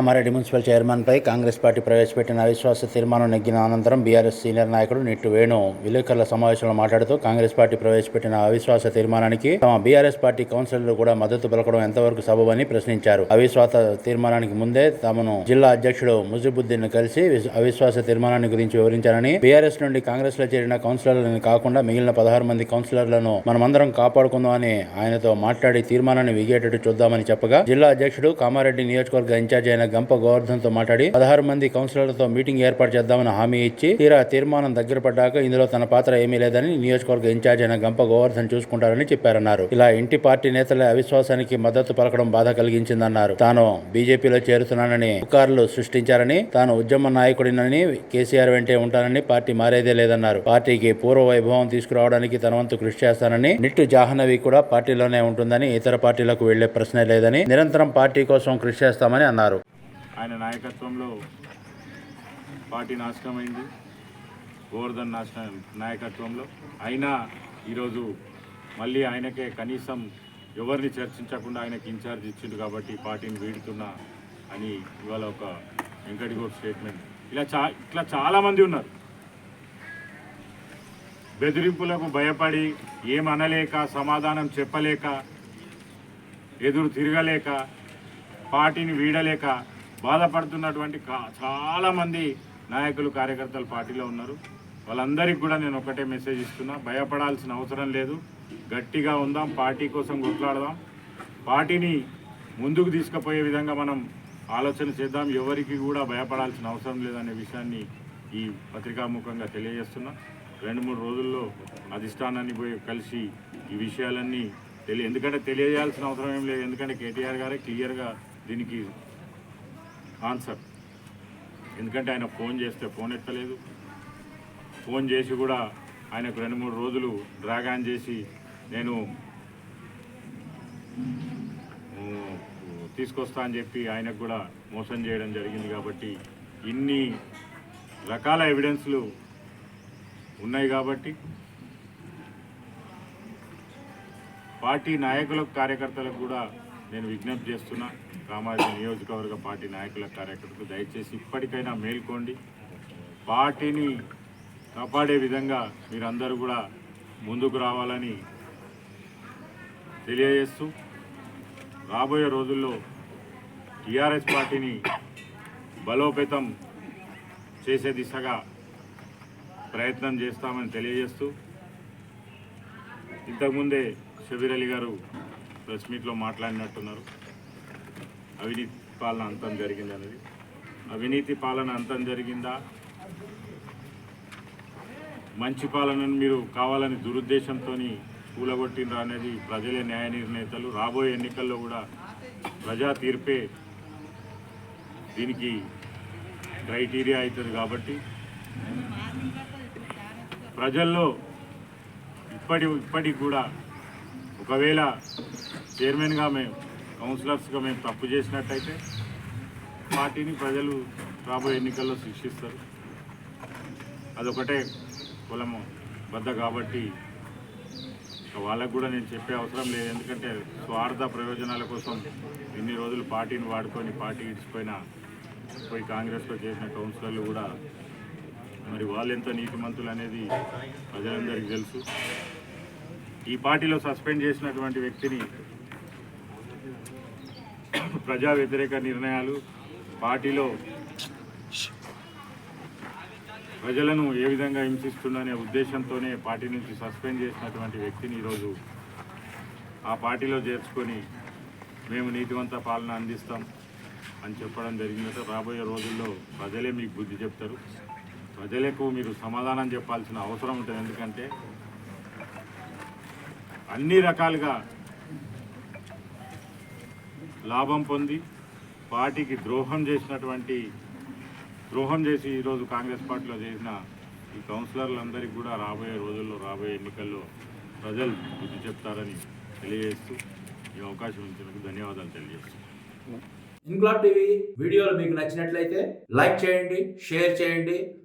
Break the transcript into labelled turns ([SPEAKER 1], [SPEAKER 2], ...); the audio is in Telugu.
[SPEAKER 1] కామారెడ్డి మున్సిపల్ చైర్మన్ పై కాంగ్రెస్ పార్టీ ప్రవేశపెట్టిన అవిశ్వాస తీర్మానం నెగ్గిన అనంతరం బీఆర్ఎస్ సీనియర్ నాయకుడు నిట్టు వేణు విలేకరుల సమావేశంలో మాట్లాడుతూ కాంగ్రెస్ పార్టీ ప్రవేశపెట్టిన అవిశ్వాస తీర్మానానికి తమ బీఆర్ఎస్ పార్టీ కౌన్సిలర్లు కూడా మద్దతు పలకడం ఎంతవరకు సబబని ప్రశ్నించారు. అవిశ్వాస తీర్మానానికి ముందే తమను జిల్లా అధ్యక్షుడు ముజిబుద్దీన్ కలిసి అవిశ్వాస తీర్మానాన్ని గురించి వివరించారని బీఆర్ఎస్ నుండి కాంగ్రెస్లో చేరిన కౌన్సిలర్లను కాకుండా మిగిలిన పదహారు మంది కౌన్సిలర్లను మనమందరం కాపాడుకుందామని ఆయనతో మాట్లాడి తీర్మానాన్ని విగేటట్టు చూద్దామని చెప్పగా జిల్లా అధ్యక్షుడు కామారెడ్డి నియోజకవర్గ ఇన్ఛార్జ్ అయిన గంప గోవర్ధన్తో మాట్లాడి పదహారు మంది కౌన్సిలర్లతో మీటింగ్ ఏర్పాటు చేద్దామని హామీ ఇచ్చి తీరా తీర్మానం దగ్గర పడ్డాక ఇందులో తన పాత్ర ఏమీ లేదని నియోజకవర్గ ఇన్ఛార్జ్ అయిన గంప గోవర్ధన్ చూసుకుంటారని చెప్పారన్నారు. ఇలా ఇంటి పార్టీ నేతల అవిశ్వాసానికి మద్దతు పలకడం బాధ కలిగించిందన్నారు. తాను బీజేపీలో చేరుతున్నానని పుకార్లు సృష్టించారని తాను ఉద్యమ నాయకుడినని కేసీఆర్ వెంటే ఉంటానని పార్టీ మారేదే లేదన్నారు. పార్టీకి పూర్వ వైభవం తీసుకురావడానికి తన వంతు కృషి చేస్తానని నిట్టు జాహ్నవి కూడా పార్టీలోనే ఉంటుందని ఇతర పార్టీలకు వెళ్ళే ప్రశ్నే లేదని నిరంతరం పార్టీ కోసం కృషి చేస్తామని అన్నారు.
[SPEAKER 2] ఆయన నాయకత్వంలో పార్టీ నాశనమైంది. గోవర్ధన్ నాశనం నాయకత్వంలో. అయినా ఈరోజు మళ్ళీ ఆయనకే కనీసం ఎవరిని చర్చించకుండా ఆయనకి ఇన్ఛార్జ్ ఇచ్చిండు కాబట్టి పార్టీని వీడుతున్నా అని ఇవాళ ఒక వెంకటగౌడ్ స్టేట్మెంట్. ఇలా చా ఇట్లా చాలామంది ఉన్నారు. బెదిరింపులకు భయపడి ఏమనలేక సమాధానం చెప్పలేక ఎదురు తిరగలేక పార్టీని వీడలేక బాధపడుతున్నటువంటి కా- చాలామంది నాయకులు కార్యకర్తలు పార్టీలో ఉన్నారు. వాళ్ళందరికీ కూడా నేను ఒకటే మెసేజ్ ఇస్తున్నా. భయపడాల్సిన అవసరం లేదు. గట్టిగా ఉందాం. పార్టీ కోసం కొట్లాడదాం. పార్టీని ముందుకు తీసుకుపోయే విధంగా మనం ఆలోచన చేద్దాం. ఎవరికి కూడా భయపడాల్సిన అవసరం లేదనే విషయాన్ని ఈ పత్రికాముఖంగా తెలియజేస్తున్నా. రెండు మూడు రోజుల్లో అధిష్టానాన్ని పోయి కలిసి ఈ విషయాలన్నీ తెలియ ఎందుకంటే తెలియజేయాల్సిన అవసరం ఏం లేదు. ఎందుకంటే కేటీఆర్ గారే క్లియర్గా దీనికి ఆన్సర్. ఎందుకంటే ఆయన ఫోన్ చేస్తే ఫోన్ ఎత్తలేదు. ఫోన్ చేసి కూడా ఆయనకు రెండు మూడు రోజులు డ్రాగ్ ఆన్ చేసి నేను తీసుకొస్తా అని చెప్పి ఆయనకు కూడా మోసం చేయడం జరిగింది కాబట్టి ఇన్ని రకాల ఎవిడెన్స్లు ఉన్నాయి కాబట్టి పార్టీ నాయకులకు కార్యకర్తలకు కూడా నేను విజ్ఞప్తి చేస్తున్నా కామారెడ్డి నియోజకవర్గ పార్టీ నాయకుల కార్యకర్తలు దయచేసి ఇప్పటికైనా మేల్కోండి. పార్టీని కాపాడే విధంగా మీరందరూ కూడా ముందుకు రావాలని తెలియజేస్తూ రాబోయే రోజుల్లో టీఆర్ఎస్ పార్టీని బలోపేతం చేసే దిశగా ప్రయత్నం చేస్తామని తెలియజేస్తూ ఇంతకుముందే షబీర్ అలీ గారు ప్రెస్ మీట్లో మాట్లాడినట్టున్నారు. అవినీతి పాలన అంతం జరిగింది అనేది అవినీతి పాలన అంతం జరిగిందా? మంచి పాలనను మీరు కావాలని దురుద్దేశంతో కూలగొట్టిండ్రా అనేది ప్రజలే న్యాయ నిర్ణేతలు. రాబోయే ఎన్నికల్లో కూడా ప్రజా తీర్పే దీనికి క్రైటీరియా అవుతుంది కాబట్టి ప్రజల్లో ఇప్పటి ఇప్పటికి కూడా ఒకవేళ చైర్మన్గా మేము కౌన్సిలర్స్గా మేము తప్పు చేసినట్టయితే పార్టీని ప్రజలు రాబోయే ఎన్నికల్లో శిక్షిస్తారు. అదొకటే కులము బద్ద కాబట్టి వాళ్ళకు కూడా నేను చెప్పే అవసరం లేదు. ఎందుకంటే స్వార్థ ప్రయోజనాల కోసం ఇన్ని రోజులు పార్టీని వాడుకొని పార్టీ ఇచ్చిపోయిన పోయి కాంగ్రెస్లో చేసిన కౌన్సిలర్లు కూడా మరి వాళ్ళు ఎంత నీతిమంతులు అనేది ప్రజలందరికీ తెలుసు. ఈ పార్టీలో సస్పెండ్ చేసినటువంటి వ్యక్తిని ప్రజా వ్యతిరేక నిర్ణయాలు పార్టీలో ప్రజలను ఏ విధంగా హింసిస్తుందనే ఉద్దేశంతోనే పార్టీ నుంచి సస్పెండ్ చేసినటువంటి వ్యక్తిని ఈరోజు ఆ పార్టీలో చేర్చుకొని మేము నీతివంత పాలన అందిస్తాం అని చెప్పడం జరిగిందట రాబోయే రోజుల్లో ప్రజలే మీకు బుద్ధి చెప్తారు. ప్రజలకు మీరు సమాధానం చెప్పాల్సిన అవసరం ఉంటుంది. ఎందుకంటే అన్ని రకాలుగా లాభం పొంది పార్టీకి ద్రోహం చేసినటువంటి ద్రోహం చేసి ఈరోజు కాంగ్రెస్ పార్టీలో చేసిన ఈ కౌన్సిలర్లందరికీ కూడా రాబోయే రోజుల్లో రాబోయే ఎన్నికల్లో ప్రజలు బుద్ధి చెప్తారని తెలియజేస్తూ ఈ అవకాశం ఇచ్చినందుకు ధన్యవాదాలు తెలియజేస్తున్నాను
[SPEAKER 1] ఇన్క్లాబ్ టీవీ వీడియోలు మీకు నచ్చినట్లయితే లైక్ చేయండి షేర్ చేయండి.